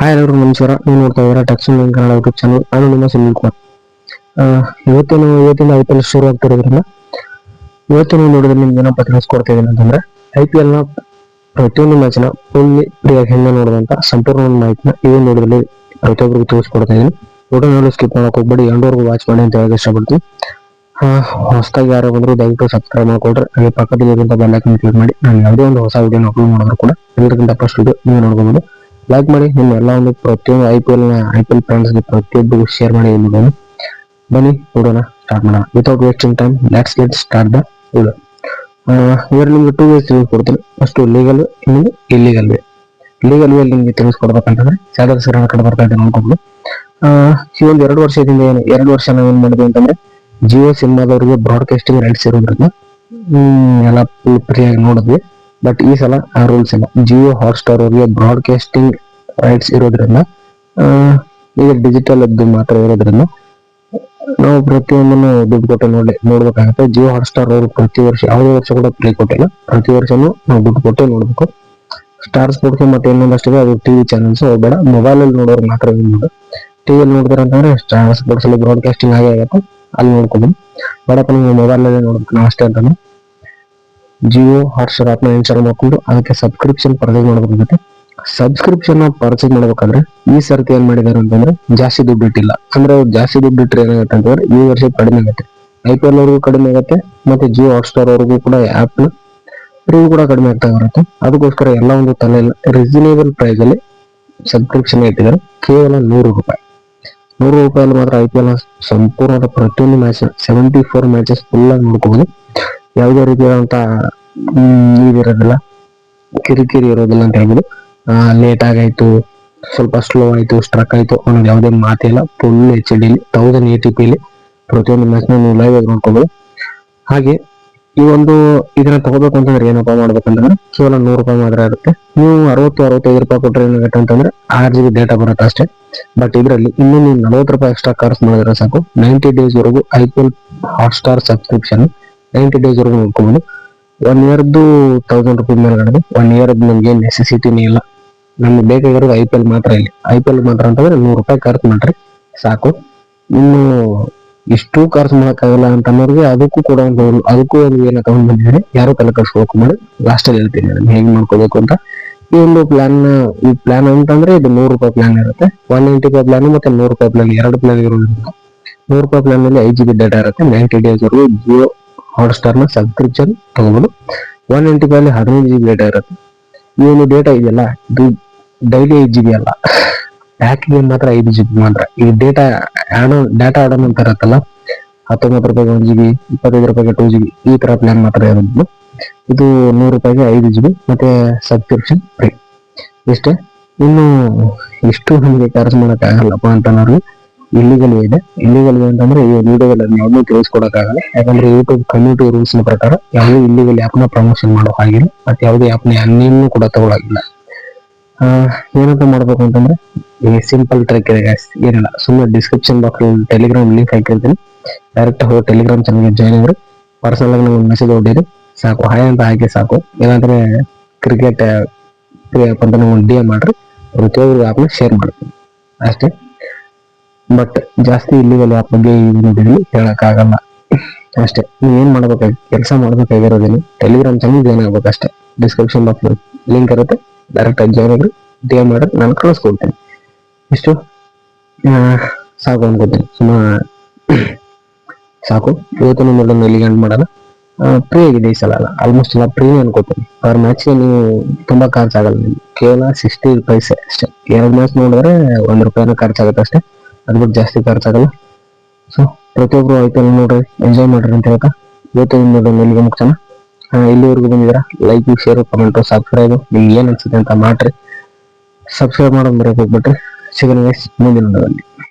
Hi ಎಲ್ಲರೂ, ನಮಸ್ಕಾರ. ನೀವು ನೋಡ್ತಾ ಇದ್ದೀರಾ ಟಕ್ಸನ್ ಕನ್ನಡ ಯೂಟ್ಯೂಬ್ ಚಾನಲ್ ನಾನು ನಿಮ್ಮ ಸುನಿಲ್ ಕುಮಾರ್ ಇವತ್ತಿನ ಇವತ್ತಿನ ಐ ಪಿ ಎಲ್ ಶುರು ಆಗ್ತಿರೋದ್ರಿಂದ ಇವತ್ತಿನ ನೋಡಿದ್ರೆ ನಿಮ್ಗೆ ಏನಪ್ಪ ತಿಳಿಸ್ಕೊಡ್ತಾ ಇದ್ದೀನಿ ಅಂತಂದ್ರೆ ಐ ಪಿ ಎಲ್ನ ಪ್ರತಿಯೊಂದು ಮ್ಯಾಚ್ನ ಫುಲ್ಲಿ ಪ್ರಿಯಾಗಿ ಹೆಂಗೆ ನೋಡಿದಂತ ಸಂಪೂರ್ಣ ಒಂದು ಮಾಹಿತಿನ ಈ ಒಂದು ನೋಡಿದಲ್ಲಿ ಪ್ರತಿಯೊಬ್ಬರಿಗೂ ತಿಳಿಸ್ಕೊಡ್ತಾ ಇದ್ದೀನಿ. ವಿಡಿಯೋ ನೋಡಿ ಸ್ಕಿಪ್ ಮಾಡಕ್ ಹೋಗ್ಬೇಡಿ. ಎಂಡವರೆಗೂ ವಾಚ್ ಮಾಡಿ ಅಂತ ಹೇಳಕ್ಕೆ ಇಷ್ಟಪಡ್ತೀನಿ. ಹೊಸದಾಗಿ ಯಾರೋ ಬಂದ್ರು, ದಯವಿಟ್ಟು ಸಬ್ಸ್ಕ್ರೈಬ್ ಮಾಡ್ಕೊಡ್ರಿ ಹಾಗೆ ಪಕ್ಕದಲ್ಲಿ ಇರುವಂತ ಬೆಲ್ ಕ್ಲಿಕ್ ಮಾಡಿ. ನಾನು ಯಾವುದೇ ಒಂದು ಹೊಸ ವಿಡಿಯೋ ಅಪ್ಲೋಡ್ ಮಾಡಿದ್ರು ಕೂಡ ಎಲ್ಲರಿಗಿಂತ ಫಸ್ಟ್ ವಿಡಿಯೋ ನೀವು ನೋಡ್ಬೋದು ಲೈಕ್ ಮಾಡಿ ನಿಮ್ಮ ಎಲ್ಲ ಒಂದು ಪ್ರತಿಯೊಂದು ಐ ಪಿ ಎಲ್ನ ಐ ಪಿ ಎಲ್ ಫ್ರೆಂಡ್ಸ್ಗೆ ಪ್ರತಿಯೊಬ್ಬರಿಗೂ ಶೇರ್ ಮಾಡಿ ವಿಡಿಯೋನ ಬನ್ನಿ. ನೋಡೋಣ ಸ್ಟಾರ್ಟ್ ಮಾಡೋಣ. Without wasting time let's let start the video ಇವರು ನಿಮ್ಗೆ ಟೂ ವೇಸ್ ತಿಳಿಸ್ಕೊಡ್ತೀನಿ ಫಸ್ಟ್ ಲೀಗಲ್ ಇನ್ನೊಂದು ಇಲ್ಲಿಗಲ್ ವೇ ಲೀಗಲ್ ವೇ ನಿಮ್ಗೆ ತಿಳಿಸ್ಕೊಡ್ಬೇಕಂತಂದ್ರೆ ಸ್ಯಾಲರಿ ಹೆಸರನ್ನ ಕಡೆ ಬರ್ತಾ ಇದೆ ನೋಡ್ಕೊಂಡು ಈ ಒಂದು ಎರಡು ವರ್ಷದಿಂದ ಏನು, ಎರಡು ವರ್ಷ ನಾವೇನ್ ಮಾಡಿದ್ವಿ ಅಂತಂದ್ರೆ ಜಿಯೋ ಸಿನಿಮಾದವರಿಗೆ ಬ್ರಾಡ್ಕಾಸ್ಟಿಂಗ್ ರೈಟ್ಸ್ ಇರೋದ್ರಿಂದ ಎಲ್ಲ ಫ್ರೀಯಾಗಿ ನೋಡಿದ್ವಿ. ಬಟ್ ಈ ಸಲ ಆ ರೂಲ್ಸ್ ಇಲ್ಲ. ಜಿಯೋ ಹಾಟ್ಸ್ಟಾರ್ ಅವರಿಗೆ ಬ್ರಾಡ್ಕಾಸ್ಟಿಂಗ್ ರೈಟ್ಸ್ ಇರೋದ್ರಿಂದ ಈಗ ಡಿಜಿಟಲ್ ಅದು ಮಾತ್ರ ಇರೋದ್ರಿಂದ ನಾವು ಪ್ರತಿಯೊಂದನ್ನು ದುಡ್ಡು ಕೊಟ್ಟು ನೋಡಿ ನೋಡ್ಬೇಕಾಗುತ್ತೆ. ಜಿಯೋ ಹಾಟ್ಸ್ಟಾರ್ ಅವರು ಪ್ರತಿ ವರ್ಷ, ಯಾವುದೇ ವರ್ಷ ಕೂಡ ಫ್ರೀ ಕೊಟ್ಟಿಲ್ಲ. ಪ್ರತಿ ವರ್ಷನೂ ನಾವು ದುಡ್ಡು ಕೊಟ್ಟೆ ನೋಡ್ಬೇಕು. ಸ್ಟಾರ್ ಸ್ಪೋರ್ಟ್ಸ್ ಮತ್ತೆ ಇನ್ನೊಂದಷ್ಟಿದೆ ಅದು ಟಿವಿ ಚಾನೆಲ್ಸ್ ಬೇಡ. ಮೊಬೈಲ್ ಅಲ್ಲಿ ನೋಡೋರು ಮಾತ್ರ ನೋಡು. ಟಿವಿಯಲ್ಲಿ ನೋಡಿದ್ರೆ ಅಂತಂದ್ರೆ ಸ್ಟಾರ್ ಸ್ಪೋರ್ಟ್ಸ್ ಅಲ್ಲಿ ಬ್ರಾಡ್ಕಾಸ್ಟಿಂಗ್ ಆಗೇ ಆಗುತ್ತೆ. ಅಲ್ಲಿ ನೋಡ್ಕೊಂಡು ಬೇಡಪ್ಪ, ನೀವು ಮೊಬೈಲ್ ಅಲ್ಲೇ ನೋಡ್ಬೇಕು. ಅಷ್ಟೇ ಅಂತಂದ್ರೆ ಜಿಯೋ ಹಾಟ್ಸ್ಟಾರ್ ಆಪ್ನ ಇನ್ಸ್ಟಾಲ್ ಮಾಡ್ಕೊಂಡು ಅದಕ್ಕೆ ಸಬ್ಸ್ಕ್ರಿಪ್ಷನ್ ಪರ್ಚೇಸ್ ಮಾಡಬೇಕಾಗುತ್ತೆ. ಸಬ್ಸ್ಕ್ರಿಪ್ಷನ್ ಪರ್ಚೇಸ್ ಮಾಡ್ಬೇಕಂದ್ರೆ ಈ ಸರ್ತಿ ಏನ್ ಮಾಡಿದಾರೆ ಅಂತಂದ್ರೆ ಜಾಸ್ತಿ ದುಡ್ಡು ಇಟ್ಟಿಲ್ಲ. ಅಂದ್ರೆ ಜಾಸ್ತಿ ದುಡ್ಡು ಇಟ್ಟರೆ ಏನಾಗುತ್ತೆ ಅಂತಂದ್ರೆ ಈ ವರ್ಷ ಕಡಿಮೆ ಆಗುತ್ತೆ. ಐ ಪಿ ಎಲ್ ಅವ್ರಿಗೂ ಕಡಿಮೆ ಆಗುತ್ತೆ, ಮತ್ತೆ ಜಿಯೋ ಹಾಟ್ಸ್ಟಾರ್ ಅವ್ರಿಗೂ ಕೂಡ ಆಪ್ ರೀ ಕೂಡ ಕಡಿಮೆ ಆಗ್ತಾ ಬರುತ್ತೆ. ಅದಕ್ಕೋಸ್ಕರ ಎಲ್ಲ ಒಂದು ತಲೆ ರೀಸನೇಬಲ್ ಪ್ರೈಸ್ ಅಲ್ಲಿ ಸಬ್ಸ್ಕ್ರಿಪ್ಷನ್ ಇಟ್ಟಿದ್ದಾರೆ. ಕೇವಲ ನೂರು ರೂಪಾಯಿ. ನೂರು ರೂಪಾಯಲ್ಲಿ ಮಾತ್ರ ಐ ಪಿ ಎಲ್ ಸಂಪೂರ್ಣದ ಪ್ರತಿಯೊಂದು match seventy four matches full ಆಗಿ ನೋಡ್ಕೋಬಹುದು ಯಾವುದೇ ರೀತಿಯಾದಂತ ಇದಿರೋದಿಲ್ಲ ಕಿರಿಕಿರಿ ಇರೋದಿಲ್ಲ ಅಂತ ಹೇಳ್ಬೋದು. ಲೇಟ್ ಆಗಾಯ್ತು, ಸ್ವಲ್ಪ ಸ್ಲೋ ಆಯ್ತು ಸ್ಟ್ರಕ್ ಆಯ್ತು ಅನ್ನೋದು ಯಾವುದೇ ಮಾತಿಲ್ಲ full H D thousand eighty ಪಿಲಿ ಪ್ರತಿಯೊಂದು ಮ್ಯಾಚ್ ನೀವು ಲೈವ್ ಆಗಿ ನೋಡ್ಕೋಬಹುದು ಹಾಗೆ, ಈ ಒಂದು ಇದನ್ನ ತಗೋಬೇಕು ಅಂತಂದ್ರೆ ಏನಪ್ಪಾ ಮಾಡ್ಬೇಕಂತಂದ್ರೆ, ಕೇವಲ ನೂರು ರೂಪಾಯಿ ಮಾತ್ರ ಇರುತ್ತೆ. ನೀವು ಅರವತ್ತು, ಅರವತ್ತೈದು ರೂಪಾಯಿ ಕೊಟ್ಟರೆ ಏನಾಗುತ್ತೆ ಅಂತಂದ್ರೆ, ಆರ್ ಜಿ ಬಿ ಡೇಟಾ ಬರುತ್ತೆ ಅಷ್ಟೇ. ಬಟ್ ಇದರಲ್ಲಿ ಇನ್ನೂ ನೀವು ನಲವತ್ತು ರೂಪಾಯಿ ಎಕ್ಸ್ಟ್ರಾ ಖರ್ಚು ಮಾಡಿದ್ರೆ ಸಾಕು. ನೈಂಟಿ ಡೇಸ್ ವರೆಗೂ I P L Hotstar subscription ninety ಡೇಸ್ವರೆಗೂ ನೋಡ್ಕೊಂಡು ಒನ್ ಇಯರ್ದು ತೌಸಂಡ್ ರುಪೀಸ್ ಮೇಲ್ಗಡೆ. ಒನ್ ಇಯರ್ ನಮ್ಗೆ ನೆಸೆಸಿಟಿನೇ ಇಲ್ಲ. ನಮ್ಗೆ ಬೇಕಾಗಿರೋದು ಐ ಪಿ ಎಲ್ ಮಾತ್ರ ಇಲ್ಲಿ. ಐ ಪಿ ಎಲ್ ಮಾತ್ರ ಅಂತಂದ್ರೆ ನೂರು ರೂಪಾಯಿ ಖರ್ಚು ಮಾಡ್ರಿ. ಸಾಕು. ಇನ್ನು ಇಷ್ಟು ಖರ್ಚು ಮಾಡೋಕ್ಕಾಗಲ್ಲ ಅಂತ ಅದಕ್ಕೂ ಕೂಡ ಒಂದು ಅದಕ್ಕೂ ಒಂದು ಏನು ತಗೊಂಡ್ ಬಂದಿದ್ದೀನಿ ಯಾರು ತಲೆ ಕಟ್ಸ್ಬೇಕು ಮಾಡಿ ಲಾಸ್ಟಲ್ಲಿ ಹೇಳ್ತೀನಿ ನಾನು ಹೇಗೆ ಮಾಡ್ಕೋಬೇಕು ಅಂತ. ಈ ಒಂದು ಪ್ಲಾನ್ ಈ ಪ್ಲಾನ್ ಅಂತಂದ್ರೆ ಇದು ನೂರು ರೂಪಾಯಿ ಪ್ಲಾನ್ ಇರುತ್ತೆ. ಒನ್ ನೈಂಟಿ ರೂಪಾಯಿ ಪ್ಲಾನ್ ಮತ್ತೆ ನೂರು ರೂಪಾಯಿ ಪ್ಲಾನ್ ಎರಡು ಪ್ಲಾನ್ ಇರೋದ್ರಿಂದ ನೂರು ರೂಪಾಯಿ ಪ್ಲಾನ್ ಅಲ್ಲಿ ಐದು ಜಿ ಬಿ ಡೇಟಾ ಇರುತ್ತೆ ನೈಂಟಿ ಡೇಸ್ ಜಿಯೋ ಹಾಟ್ಸ್ಟಾರ್ನ ಸಬ್ಸ್ಕ್ರಿಪ್ಷನ್ ತಗೋಬಹುದು ಒನ್ ಎಂಟಿ ಅಲ್ಲಿ ಹದಿನೈದು ಜಿ ಬಿ ಡೇಟಾ ಇರುತ್ತೆ. ಒಂದು ಡೇಟಾ ಇದೆಯಲ್ಲ? ಇದು ಡೈಲಿ ಐದು ಜಿ ಬಿ ಅಲ್ಲ. ಪ್ಯಾಕಿಗೆ ಮಾತ್ರ ಐದು ಜಿ ಬಿ ಮಾತ್ರ. ಈ ಡೇಟಾ ಆಡೋ ಡೇಟಾ ಆಡೋನ್ ಅಂತ ಇರುತ್ತಲ್ಲ, ಹತ್ತೊಂಬತ್ತು ರೂಪಾಯಿಗೆ ಒಂದು ಜಿ ಬಿ ಇಪ್ಪತ್ತೈದು ರೂಪಾಯಿಗೆ ಟೂ ಜಿ ಬಿ ಈ ತರ ಪ್ಲಾನ್ ಮಾತ್ರ ಇರೋದು. ಇದು ನೂರು ರೂಪಾಯಿಗೆ ಐದು ಜಿ ಬಿ ಮತ್ತೆ ಸಬ್ಸ್ಕ್ರಿಪ್ಷನ್ ಫ್ರೀ ಇಷ್ಟೇ ಇನ್ನು ಇಷ್ಟು ನಮಗೆ ಖರ್ಚು ಮಾಡೋಕ್ಕಾಗಲ್ಲಪ್ಪ ಅಂತ ಅನ್ನೋರು ಇಲ್ಲಿಗಲ್ ಇದೆ. ಇಲ್ಲಿಗಲ್ ಅಂತಂದ್ರೆ ಈ ವಿಡಿಯೋಗಳಲ್ಲಿ ಯಾವ್ದು ತಿಳಿಸ್ಕೊಡಕ್ಕಾಗಲ್ಲ. ಯಾಕಂದ್ರೆ ಯೂಟ್ಯೂಬ್ ಕಮ್ಯುನಿಟಿ ರೂಲ್ಸ್ನ ಪ್ರಕಾರ ಯಾವುದೇ ಇಲ್ಲಿಗಲ್ ಆಪ್ನ ಪ್ರಮೋಷನ್ ಮಾಡೋ ಹಾಗಿಲ್ಲ. ಮತ್ತೆ ಯಾವುದೇ ಆಪ್ನ ಅನ್ನೇನು ಕೂಡ ತಗೊಳಗಿಲ್ಲ. ಏನಂತ ಮಾಡ್ಬೇಕು ಅಂತಂದ್ರೆ, ಈ ಸಿಂಪಲ್ ಟ್ರಿಕ್ ಇದೆ ಗ್ಯಾಸ್ ಏನಿಲ್ಲ ಸುಮ್ಮನೆ ಡಿಸ್ಕ್ರಿಪ್ಷನ್ ಬಾಕ್ಸ್ ಟೆಲಿಗ್ರಾಮ್ ಲಿಂಕ್ ಹಾಕಿರ್ತೀನಿ. ಡೈರೆಕ್ಟ್ ಹೋಗಿ ಟೆಲಿಗ್ರಾಮ್ ಚಾನಲ್ ಜಾಯ್ನ್ ಆಗಿರಿ ಪರ್ಸನಲ್ ಆಗಿ ನಮ್ಗೆ ಮೆಸೇಜ್ ಹೊಡಿರಿ ಸಾಕು, ಹಾಯ್ ಅಂತ ಹಾಕಿ ಸಾಕು. ಏನಂದ್ರೆ ಕ್ರಿಕೆಟ್ ಅಂತ ನಮ್ಗೆ ಡಿ ಎಂ ಮಾಡ್ರಿ. ಪ್ರತಿಯೊಬ್ಬರು ಆಪ್ನ ಶೇರ್ ಮಾಡ್ತೀನಿ. ಅಷ್ಟೇ. ಬಟ್ ಜಾಸ್ತಿ ಇಲ್ಲಿಗಲ್ ಆಪ್ ಬಗ್ಗೆ ಈ ಹೇಳಕ್ಕಾಗಲ್ಲ ಅಷ್ಟೇ ನೀವು ಏನ್ ಮಾಡ್ಬೇಕಾಗಿ ಕೆಲಸ ಮಾಡ್ಬೇಕಾಗಿರೋದಿಲ್ಲ ಟೆಲಿಗ್ರಾಮ್ ಚಾನಲ್ ಜಾಯ್ನ್ ಆಗ್ಬೇಕು ಅಷ್ಟೇ. ಡಿಸ್ಕ್ರಿಪ್ಷನ್ ಬಾಕ್ಸ್ ಲಿಂಕ್ ಇರುತ್ತೆ. ಡೈರೆಕ್ಟ್ ಆಗಿ ಆಗ್ರಿ ಡಿ ಎಂ ಮಾಡ್ರಿ ನಾನು ಕಳಿಸ್ಕೊಡ್ತೀನಿ. ಇಷ್ಟು. ಆ, ಸಾಕು ಅನ್ಕೋತೀನಿ. ಸುಮ್ಮ ಸಾಕು. ಇವತ್ತಿನ ಮೊದಲು ಇಲ್ಲಿಗೆ ಎಂಡ್ ಮಾಡಲ್ಲ ಪ್ರೀ ಆಗಿದೆ ಈ ಸಲ ಆಲ್ಮೋಸ್ಟ್ ಎಲ್ಲ ಪ್ರೀ ಅನ್ಕೋತೀನಿ. ಅವ್ರ ಮ್ಯಾಚ್ಗೆ ನೀವು ತುಂಬಾ ಖರ್ಚಾಗಲ್ಲ ನಿಮ್ಗೆ. ಕೇವಲ ಸಿಕ್ಸ್ಟಿ ಪೈಸೆ ಅಷ್ಟೇ. ಎರಡು ಮ್ಯಾಚ್ ನೋಡಿದ್ರೆ ಒಂದ್ ರೂಪಾಯಿನ ಖರ್ಚಾಗುತ್ತೆ ಅಷ್ಟೇ. ಅದ್ ಬಿಟ್ಟು ಜಾಸ್ತಿ ಖರ್ಚಾಗಲ್ಲ ಸೊ ಪ್ರತಿಯೊಬ್ರು ಐ ಪಿ ಎಲ್ ನೋಡ್ರಿ ಎಂಜಾಯ್ ಮಾಡ್ರಿ ಅಂತ ಹೇಳ್ತಾ, ಇವತ್ತು ನೋಡೋಣ ಇಲ್ಲಿಗೆ ಮುಗ್ಸೋಣ. ಇಲ್ಲಿವರೆಗೂ ಬಂದಿದ್ದೀರಾ ಲೈಕ್ ಶೇರ್ ಕಮೆಂಟ್ ಸಬ್ಸ್ಕ್ರೈಬ್ ನಿಮ್ಗೆ ಏನ್ ಅನ್ಸುತ್ತೆ ಅಂತ ಮಾಡ್ರಿ. ಸಬ್ಸ್ಕ್ರೈಬ್ ಮಾಡೋದು ಬರೋಕೆ ಹೋಗ್ಬಿಟ್ರಿ. ಸಿಗೋಣ ಮುಂದಿನ